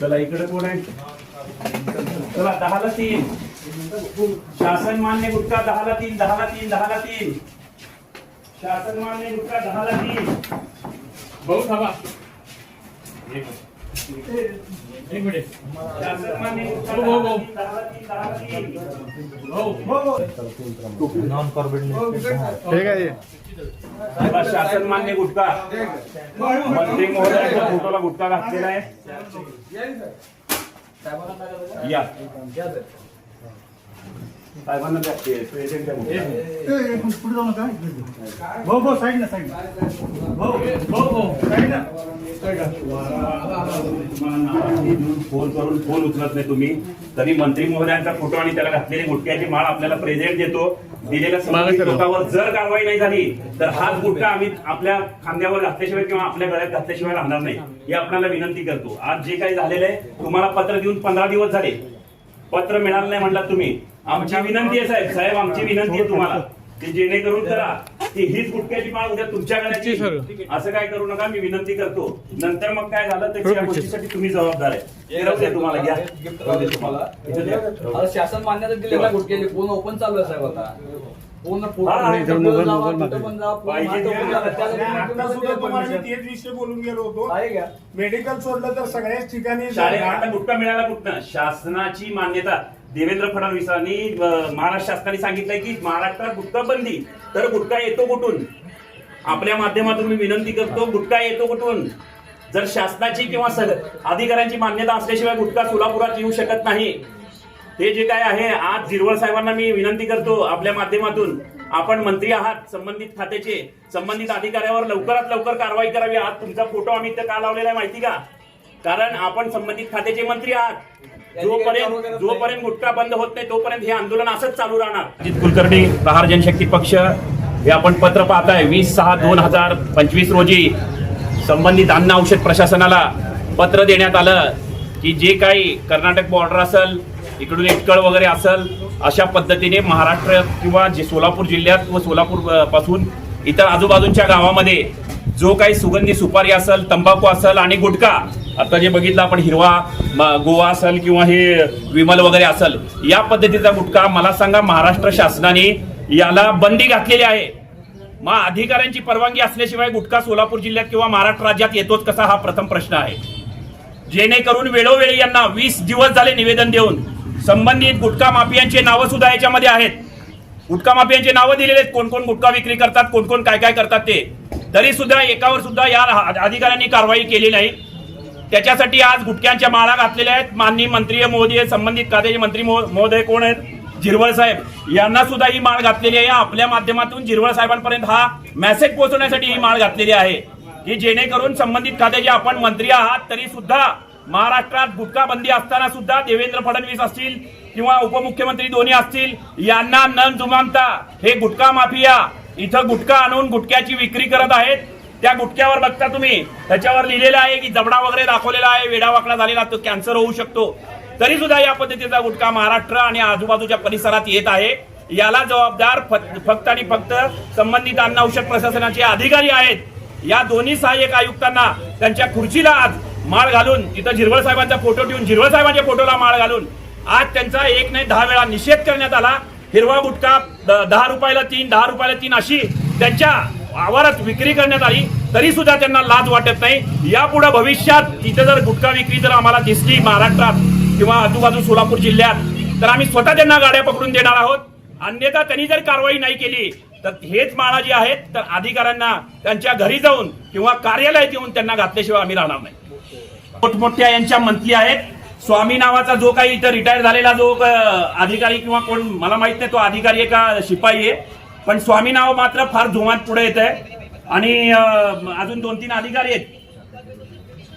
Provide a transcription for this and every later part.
चला इकडे कोण आहे? चला दहाला तीन. शासन मान्य गुटखा दहाला तीन दहाला तीन दहाला तीन. शासन मान्य गुटखा दहाला तीन. भाऊ थांबा. एक मिनिट. एक मिनिट. शासन मान्य गुटखा नॉन कॉर्पोरेट ठीक आहे शासन मान्य गुटखा मंत्री महोदयाच्या फोटोला गुटखा घातलेला आहे या साहेबांना द्या ते प्रेझेंट द्या गुटखा. पुढे जाऊ नका भाऊ भाऊ साईड ना साईड भाऊ भाऊ भाऊ साईड ना फोन करून फोन उचलत नाही तुम्ही तरी मंत्री महोदयांचा फोटो आणि त्याला घातलेली गुटख्याची माळ आपल्याला प्रेझेंट देतो दिलेल्या संबंधित लोकांवर जर कारवाई नाही झाली तर हाच गुटखा आम्ही आपल्या खांद्यावर घातल्याशिवाय किंवा आपल्या गळ्यात घातल्याशिवाय राहणार नाही ही आपल्याला विनंती करतो आज जे काही झालेलं आहे तुम्हाला पत्र देऊन पंधरा दिवस झाले पत्र मिळालं नाही म्हणलात तुम्ही. आमची विनंती आहे साहेब. साहेब आमची विनंती आहे तुम्हाला. की जेणेकरून करा. की हीच गुटख्याची माळ उद्या तुमच्या येईल. असं काय करू नका मी विनंती करतो. नंतर मग काय झालं तर त्या गोष्टीसाठी तुम्ही जबाबदार आहे. तुम्हाला घ्या. तुम्हाला. शासन मान्यता दिलेला गुटकेली पूर्ण ओपन चालू आहे साहेब आता? पूर्ण कुठं कुठं. तेच विषय बोलून गेलो होतो. मेडिकल सोडलं तर सगळ्याच ठिकाणी गुटखा मिळाला कुठनं? शासनाची मान्यता. देवेंद्र फडणवीसांनी महाराष्ट्र शासनाने सांगितलंय की महाराष्ट्रात गुटखा बंदी तर गुटखा येतो कुठून? आपल्या माध्यमातून मी विनंती करतो गुटखा येतो कुठून? जर शासनाची किंवा सग- अधिकाऱ्यांची मान्यता असल्याशिवाय गुटखा सोलापुरात येऊ शकत नाही. हे जे काय आहे आज झिरवळ साहेबांना मी विनंती करतो आपल्या माध्यमातून आपण मंत्री आहात संबंधित खात्याचे संबंधित अधिकाऱ्यावर लवकरात लवकर कारवाई करावी. आज तुमचा फोटो आम्ही इथं का लावलेला आहे माहिती का? कारण आपण संबंधित खात्याचे मंत्री आहात. जोपर्यंत जोपर्यंत गुटखा बंद होत नाही तोपर्यंत हे आंदोलन असंच चालू राहणार. अजित कुलकर्णी प्रहार जनशक्ती पक्ष हे आपण पत्र पाहताय. वीस सहा दोन हजार पंचवीस रोजी संबंधित अन्न औषध प्रशासनाला पत्र देण्यात आलं की जे काही कर्नाटक बॉर्डर असेल इकडून इटकळ वगैरे असेल अशा पद्धतीने महाराष्ट्र किंवा जे सोलापूर जिल्ह्यात व सोलापूरपासून इतर आजूबाजूच्या गावामध्ये जो काही सुगंधी सुपारी असेल तंबाखू असेल आणि गुटखा आता जे बघितलं आपण हिरवा गोवा असेल किंवा हे विमल वगैरे असेल या पद्धतीचा गुटखा मला सांगा महाराष्ट्र शासनाने याला बंदी घातलेली आहे. मग अधिकाऱ्यांची परवानगी असल्याशिवाय गुटखा सोलापूर जिल्ह्यात किंवा महाराष्ट्र राज्यात येतोच कसा हा प्रथम प्रश्न आहे. जेणेकरून वेळोवेळी यांना वीस दिवस झाले निवेदन देऊन संबंधित गुटखा माफियांचे नावं सुद्धा याच्यामध्ये आहेत. गुटखा माफियांचे नावं दिलेले आहेत कोण कोण गुटखा विक्री करतात कोण कोण काय काय करतात ते. तरी सुद्धा एकावर सुद्धा या अधिकाऱ्यांनी कारवाई केली नाही. त्याच्यासाठी आज गुटक्यांच्या माळा घातलेल्या आहेत. माननीय मंत्री मोदी संबंधित खात्याचे मंत्री महोदय कोण आहेत? जिरवळ साहेब. यांना सुद्धा ही माळ घातलेली आहे. आपल्या माध्यमातून जिरवळ साहेबांपर्यंत हा मेसेज पोहोचवण्यासाठी ही माळ घातलेली आहे. की जेणेकरून संबंधित खात्याचे आपण मंत्री आहात तरी सुद्धा महाराष्ट्रात गुटखा बंदी असताना सुद्धा देवेंद्र फडणवीस असतील किंवा उपमुख्यमंत्री दोन्ही असतील यांना न जुमानता. हे गुटखा माफिया. इथं गुटखा आणून गुटख्याची विक्री करत आहेत. त्या गुटक्यावर बघता तुम्ही. त्याच्यावर लिहिलेलं आहे की जबडा वगैरे दाखवलेला आहे वेडावाकडा झालेला तो कॅन्सर होऊ शकतो. तरी सुद्धा या पद्धतीचा गुटखा महाराष्ट्र आणि आजूबाजूच्या परिसरात येत आहे. याला जबाबदार फ- फक्त आणि फक्त संबंधित अन्न औषध प्रशासनाचे अधिकारी आहेत. या दोन्ही सहाय्यक आयुक्तांना त्यांच्या खुर्चीला आज माळ घालून तिथं झिरवळ साहेबांचा फोटो ठेवून झिरवळ साहेबांच्या फोटोला माळ घालून आज त्यांचा एक नाही दहा वेळा निषेध करण्यात आला. हिरवा गुटखा द- दहा रुपयाला तीन दहा रुपयाला तीन अशी त्यांच्या आवारात विक्री करण्यात आली तरी सुद्धा त्यांना लाज वाटत नाही. यापुढे भविष्यात तिथे जर गुटखा विक्री जर आम्हाला दिसली महाराष्ट्रात किंवा आजूबाजू सोलापूर जिल्ह्यात तर आम्ही स्वतः त्यांना गाड्या पकडून देणार आहोत. अन्यथा त्यांनी जर कारवाई नाही केली तर हेच माळा जे आहेत तर अधिकाऱ्यांना त्यांच्या घरी जाऊन किंवा कार्यालयात येऊन त्यांना घातल्याशिवाय आम्ही राहणार नाही. मोठमोठ्या यांच्या मंत्री आहेत. स्वामी नावाचा जो काही इथं रिटायर झालेला जो अधिकारी किंवा कोण मला माहीत नाही तो अधिकारी आहे का शिपाई आहे. पण स्वामी नाव मात्र फार जोमात पुढे येत आहे आणि अजून दोन तीन अधिकारी आहेत.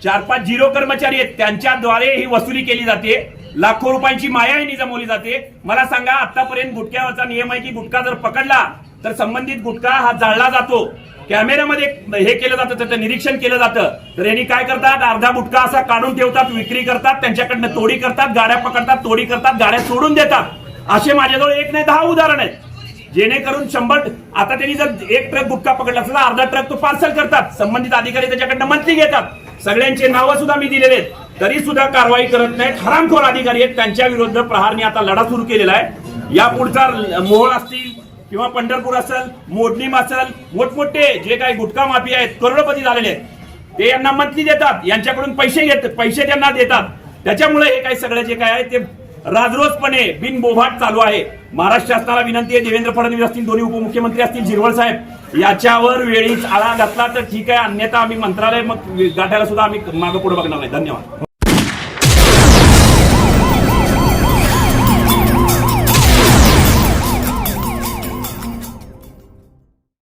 चार पाच झिरो कर्मचारी आहेत. त्यांच्याद्वारे ही वसुली केली जाते. लाखो रुपयांची माया ही जमवली जाते. मला सांगा आतापर्यंत गुटख्यावरचा नियम आहे की गुटखा जर पकडला तर संबंधित गुटखा हा जाळला जातो. कॅमेऱ्यामध्ये हे केलं जातं त्याचं निरीक्षण केलं जातं. तर यांनी काय करतात? अर्धा गुटखा असा काढून ठेवतात विक्री करतात त्यांच्याकडनं तोडी करतात गाड्या पकडतात तोडी करतात गाड्या सोडून देतात. असे माझ्याजवळ एक नाही दहा उदाहरण आहेत. जेणेकरून शंभर आता त्यांनी जर एक ट्रक गुटखा पकडला असला तर अर्धा ट्रक तो पार्सल करतात. संबंधित अधिकारी त्याच्याकडनं मंथली घेतात. सगळ्यांचे नावं सुद्धा मी दिलेले आहेत. तरी सुद्धा कारवाई करत नाहीत. हरामखोर अधिकारी आहेत. त्यांच्या विरुद्ध प्रहारने आता लढा सुरू केलेला आहे. या पुढचा मोहोळ असतील किंवा पंढरपूर असेल मोडणीम असेल मोठमोठे जे काही गुटखा माफी आहेत करोडपती झालेले आहेत ते यांना मंथली देतात. यांच्याकडून पैसे घेत पैसे त्यांना देतात. त्याच्यामुळे हे काही सगळं जे काय आहे ते राजरोजपणे बिनबोभाट चालू आहे. महाराष्ट्र शासनाला विनंती आहे देवेंद्र फडणवीस असतील दोन्ही उपमुख्यमंत्री असतील झिरवळ साहेब याच्यावर वेळीच आळा घातला तर ठीक आहे अन्यथा आम्ही मंत्रालय मग गाठायला सुद्धा आम्ही मागं पुढे बघणार नाही. धन्यवाद.